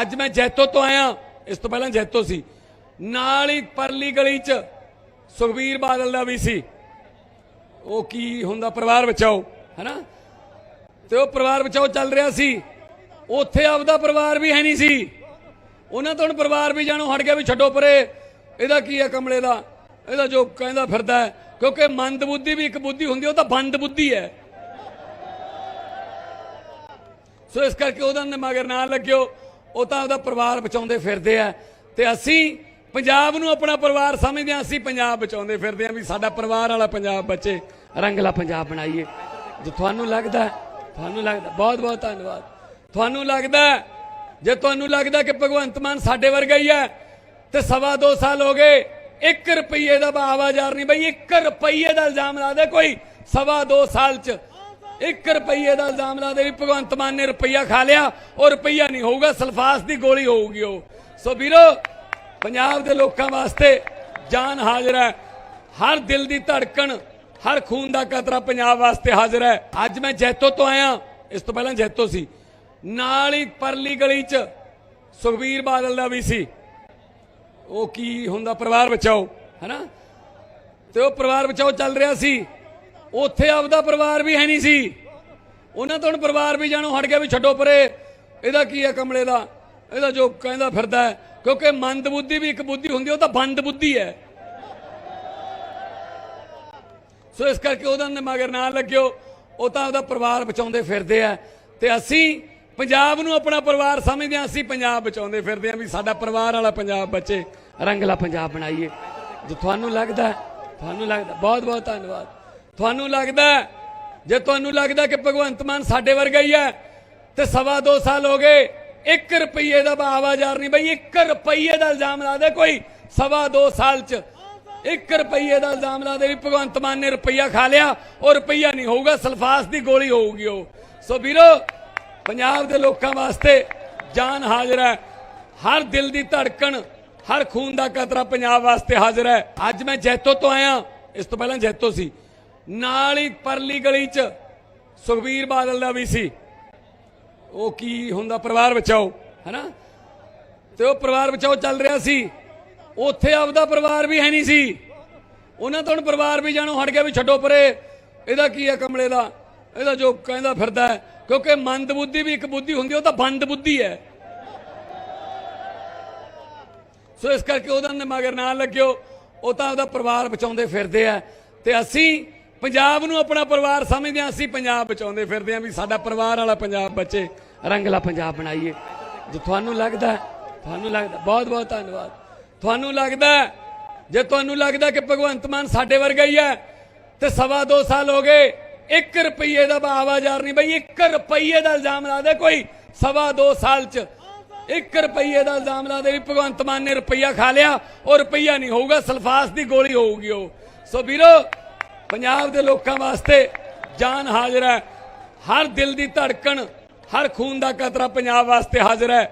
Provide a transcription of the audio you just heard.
ਅੱਜ ਮੈਂ ਜੈਤੋ ਤੋਂ ਆਇਆ, ਇਸ ਤੋਂ ਪਹਿਲਾਂ ਜੈਤੋ ਸੀ। ਨਾਲ ਹੀ ਪਰਲੀ ਗਲੀ 'ਚ ਸੁਖਬੀਰ ਬਾਦਲ ਦਾ ਵੀ ਸੀ। ਉਹ ਕੀ ਹੁੰਦਾ, ਪਰਿਵਾਰ ਬਚਾਓ, ਹੈਨਾ? ਤੇ ਉਹ ਪਰਿਵਾਰ ਬਚਾਓ ਚੱਲ ਰਿਹਾ ਸੀ। ਉੱਥੇ ਆਪਦਾ ਪਰਿਵਾਰ ਵੀ ਹੈ ਨਹੀਂ ਸੀ। ਉਹਨਾਂ ਤੋਂ ਹੁਣ ਪਰਿਵਾਰ ਵੀ ਜਾਣੋ, ਹਟ ਗਿਆ ਵੀ ਛੱਡੋ ਪਰੇ। ਇਹਦਾ ਕੀ ਹੈ ਕਮਲੇ ਦਾ? ਇਹਦਾ ਜੋ ਕਹਿੰਦਾ ਫਿਰਦਾ ਕਿਉਂਕਿ ਮੰਦ ਬੁੱਧੀ ਵੀ ਇੱਕ ਬੁੱਧੀ ਹੁੰਦੀ ਉਹ ਤਾਂ ਬੰਦ ਬੁੱਧੀ ਹੈ। ਸੋ ਇਸ ਕਰਕੇ ਉਹਦਾ ਮਗਰ ਨਾ ਲੱਗਿਓ। ਉਹ ਤਾਂ ਉਹਦਾ ਪਰਿਵਾਰ ਬਚਾਉਂਦੇ ਫਿਰਦੇ ਆ। ਤੇ ਅਸੀਂ ਪੰਜਾਬ ਨੂੰ ਆਪਣਾ ਪਰਿਵਾਰ ਸਮਝਦੇ ਹਾਂ, ਅਸੀਂ ਪੰਜਾਬ ਬਚਾਉਂਦੇ ਫਿਰਦੇ ਹਾਂ ਵੀ ਸਾਡਾ ਪਰਿਵਾਰ ਵਾਲਾ ਪੰਜਾਬ ਬਚੇ ਰੰਗਲਾ ਪੰਜਾਬ ਬਣਾਈਏ। ਜੇ ਤੁਹਾਨੂੰ ਲੱਗਦਾ ਤੁਹਾਨੂੰ ਲੱਗਦਾ ਬਹੁਤ ਬਹੁਤ ਧੰਨਵਾਦ। ਤੁਹਾਨੂੰ ਲੱਗਦਾ, ਜੇ ਤੁਹਾਨੂੰ ਲੱਗਦਾ ਕਿ ਭਗਵੰਤ ਮਾਨ ਸਾਡੇ ਵਰਗਾ ਹੀ ਹੈ ਤੇ ਸਵਾ ਦੋ ਸਾਲ ਹੋ ਗਏ 1 ਰੁਪਏ ਦਾ ਆਵਾਜ਼ਾਰ ਨਹੀਂ ਬਈ 1 ਰੁਪਏ ਦਾ ਇਲਜ਼ਾਮ ਲਾ ਦੇ ਕੋਈ। ਸਵਾ ਦੋ ਸਾਲ ਚ 1 ਰੁਪਈਏ ਦਾ ਇਲਜ਼ਾਮ ਲਾ ਦੇ ਵੀ ਭਗਵੰਤ ਮਾਨ ਨੇ ਰੁਪਈਆ ਖਾ ਲਿਆ, ਉਹ ਰੁਪਈਆ ਨਹੀਂ ਹੋਊਗਾ, ਸਲਫਾਸ ਦੀ ਗੋਲੀ ਹੋਊਗੀ ਉਹ। ਸੋ ਵੀਰੋ, ਪੰਜਾਬ ਦੇ ਲੋਕਾਂ ਵਾਸਤੇ ਜਾਨ ਹਾਜ਼ਰ ਹੈ। ਹਰ ਦਿਲ ਦੀ ਧੜਕਣ, ਹਰ ਖੂਨ ਦਾ ਕਤਰਾ ਪੰਜਾਬ ਵਾਸਤੇ ਹਾਜ਼ਰ ਹੈ। ਅੱਜ ਮੈਂ ਜੈਤੋ ਤੋਂ ਆਇਆ, ਇਸ ਤੋਂ ਪਹਿਲਾਂ ਜੈਤੋ ਸੀ। ਨਾਲ ਹੀ ਪਰਲੀ ਗਲੀ 'ਚ ਸੁਖਬੀਰ ਬਾਦਲ ਦਾ ਵੀ ਸੀ। ਉਹ ਕੀ ਹੁੰਦਾ, ਪਰਿਵਾਰ ਬਚਾਓ, ਹੈਨਾ? ਤੇ ਉਹ ਪਰਿਵਾਰ ਬਚਾਓ ਚੱਲ ਰਿਹਾ ਸੀ। ਉੱਥੇ ਆਪਦਾ ਪਰਿਵਾਰ ਵੀ ਹੈ ਨਹੀਂ ਸੀ। ਉਹਨਾਂ ਤੋਂ ਹੁਣ ਪਰਿਵਾਰ ਵੀ ਜਾਣੋ, ਹਟ ਗਿਆ ਵੀ ਛੱਡੋ ਪਰੇ। ਇਹਦਾ ਕੀ ਹੈ ਕਮਲੇ ਦਾ? ਇਹਦਾ ਜੋ ਕਹਿੰਦਾ ਫਿਰਦਾ ਹੈ, ਕਿਉਂਕਿ ਮੰਦ ਬੁੱਧੀ ਵੀ ਇੱਕ ਬੁੱਧੀ ਹੁੰਦੀ ਉਹ ਤਾਂ ਬੰਦ ਬੁੱਧੀ ਹੈ। ਸੋ ਇਸ ਕਰਕੇ ਉਹਦਾ ਨੇ ਮਗਰ ਨਾ ਲੱਗਿਓ, ਉਹ ਤਾਂ ਉਹਦਾ ਪਰਿਵਾਰ ਬਚਾਉਂਦੇ ਫਿਰਦੇ ਆ। ਤੇ ਅਸੀਂ ਪੰਜਾਬ ਨੂੰ ਆਪਣਾ ਪਰਿਵਾਰ ਸਮਝਦੇ ਹਾਂ, ਅਸੀਂ ਪੰਜਾਬ ਬਚਾਉਂਦੇ ਫਿਰਦੇ ਹਾਂ ਵੀ ਸਾਡਾ ਪਰਿਵਾਰ ਵਾਲਾ ਪੰਜਾਬ ਬਚੇ, ਰੰਗਲਾ ਪੰਜਾਬ ਬਣਾਈਏ। ਜੇ ਤੁਹਾਨੂੰ ਲੱਗਦਾ ਤੁਹਾਨੂੰ ਲੱਗਦਾ ਬਹੁਤ ਬਹੁਤ ਧੰਨਵਾਦ। ਤੁਹਾਨੂੰ ਲੱਗਦਾ ਜੇ ਤੁਹਾਨੂੰ ਲੱਗਦਾ ਕਿ ਭਗਵੰਤ ਮਾਨ ਸਾਡੇ ਵਰਗਾ ਹੀ ਹੈ, ਤੇ ਸਵਾ ਦੋ ਸਾਲ ਹੋ ਗਏ 1 ਰੁਪਏ ਦਾ ਆਵਾਜ਼ਾਰ ਨਹੀਂ ਬਈ 1 ਰੁਪਏ ਦਾ ਇਲਜ਼ਾਮ ਲਾ ਦੇ ਕੋਈ, ਸਵਾ ਦੋ ਸਾਲ ਚ। 1 ਰੁਪਏ ਦਾ ਇਲਜ਼ਾਮ ਲਾ ਦੇ ਵੀ ਭਗਵੰਤ ਮਾਨ ਨੇ ਰੁਪਈਆ ਖਾ ਲਿਆ, ਉਹ ਰੁਪਈਆ ਨਹੀਂ ਹੋਊਗਾ, ਸਲਫਾਸ ਦੀ ਗੋਲੀ ਹੋਊਗੀ ਉਹ। ਸੋ ਵੀਰੋ, ਪੰਜਾਬ ਦੇ ਲੋਕਾਂ ਵਾਸਤੇ ਜਾਨ ਹਾਜ਼ਰ ਹੈ। ਹਰ ਦਿਲ ਦੀ ਧੜਕਣ, ਹਰ ਖੂਨ ਦਾ ਕਤਰਾ ਪੰਜਾਬ ਵਾਸਤੇ ਹਾਜ਼ਰ ਹੈ। ਅੱਜ ਮੈਂ ਜੈਤੋ ਤੋਂ ਆਇਆ, ਇਸ ਤੋਂ ਪਹਿਲਾਂ ਜੈਤੋ ਸੀ। ਨਾਲ ਹੀ ਪਰਲੀ ਗਲੀ 'ਚ ਸੁਖਬੀਰ ਬਾਦਲ ਦਾ ਵੀ ਸੀ। ਉਹ ਕੀ ਹੁੰਦਾ ਪਰਿਵਾਰ ਬਚਾਓ, ਹੈਨਾ? ਤੇ ਉਹ ਪਰਿਵਾਰ ਬਚਾਓ ਚੱਲ ਰਿਹਾ ਸੀ। ਉੱਥੇ ਆਪਦਾ ਪਰਿਵਾਰ ਵੀ ਹੈ ਨਹੀਂ ਸੀ। ਉਹਨਾਂ ਤੋਂ ਹੁਣ ਪਰਿਵਾਰ ਵੀ ਜਾਣੋ, ਹਟ ਗਿਆ ਵੀ ਛੱਡੋ ਪਰੇ। ਇਹਦਾ ਕੀ ਹੈ ਕਮਲੇ ਦਾ? ਇਹਦਾ ਜੋ ਕਹਿੰਦਾ ਫਿਰਦਾ ਹੈ, ਕਿਉਂਕਿ ਮੰਦ ਬੁੱਧੀ ਵੀ ਇੱਕ ਬੁੱਧੀ ਹੁੰਦੀ ਉਹ ਤਾਂ ਬੰਦ ਬੁੱਧੀ ਹੈ। ਸੋ ਇਸ ਕਰਕੇ ਉਹਨਾਂ ਨੇ ਮਗਰ ਨਾ ਲੱਗਿਓ। ਉਹ ਤਾਂ ਉਹਦਾ ਪਰਿਵਾਰ ਬਚਾਉਂਦੇ ਫਿਰਦੇ ਆ। ਤੇ ਅਸੀਂ ਪੰਜਾਬ ਨੂੰ ਆਪਣਾ ਪਰਿਵਾਰ ਸਮਝਦੇ ਹਾਂ, ਅਸੀਂ ਪੰਜਾਬ ਬਚਾਉਂਦੇ ਫਿਰਦੇ ਹਾਂ ਵੀ ਸਾਡਾ ਪਰਿਵਾਰ ਵਾਲਾ ਪੰਜਾਬ ਬਚੇ ਰੰਗਲਾ ਪੰਜਾਬ ਬਣਾਈਏ। ਜੇ ਤੁਹਾਨੂੰ ਲੱਗਦਾ ਤੁਹਾਨੂੰ ਲੱਗਦਾ, ਬਹੁਤ ਬਹੁਤ ਧੰਨਵਾਦ। ਤੁਹਾਨੂੰ ਲੱਗਦਾ, ਜੇ ਤੁਹਾਨੂੰ ਲੱਗਦਾ ਕਿ ਭਗਵੰਤ ਮਾਨ ਸਾਡੇ ਵਰਗਾ ਹੀ ਹੈ, ਤੇ ਸਵਾ ਦੋ ਸਾਲ ਹੋ ਗਏ 1 ਰੁਪਏ ਦਾ ਆਵਾਜ਼ਾਰ ਨਹੀਂ ਬਈ 1 ਰੁਪਏ ਦਾ ਇਲਜ਼ਾਮ ਲਾ ਦੇ ਕੋਈ, ਸਵਾ ਦੋ ਸਾਲ ਚ। 1 ਰੁਪਏ ਦਾ ਇਲਜ਼ਾਮ ਲਾ ਦੇ ਵੀ ਭਗਵੰਤ ਮਾਨ ਨੇ ਰੁਪਈਆ ਖਾ ਲਿਆ, ਉਹ ਰੁਪਈਆ ਨਹੀਂ ਹੋਊਗਾ, ਸਲਫਾਸ ਦੀ ਗੋਲੀ ਹੋਊਗੀ ਉਹ। ਸੋ ਵੀਰੋ ਪੰਜਾਬ ਦੇ ਲੋਕਾਂ ਵਾਸਤੇ ਜਾਨ ਹਾਜ਼ਰ ਹੈ। ਹਰ ਦਿਲ ਦੀ ਧੜਕਣ, ਹਰ ਖੂਨ ਦਾ ਕਤਰਾ ਪੰਜਾਬ ਵਾਸਤੇ ਹਾਜ਼ਰ ਹੈ।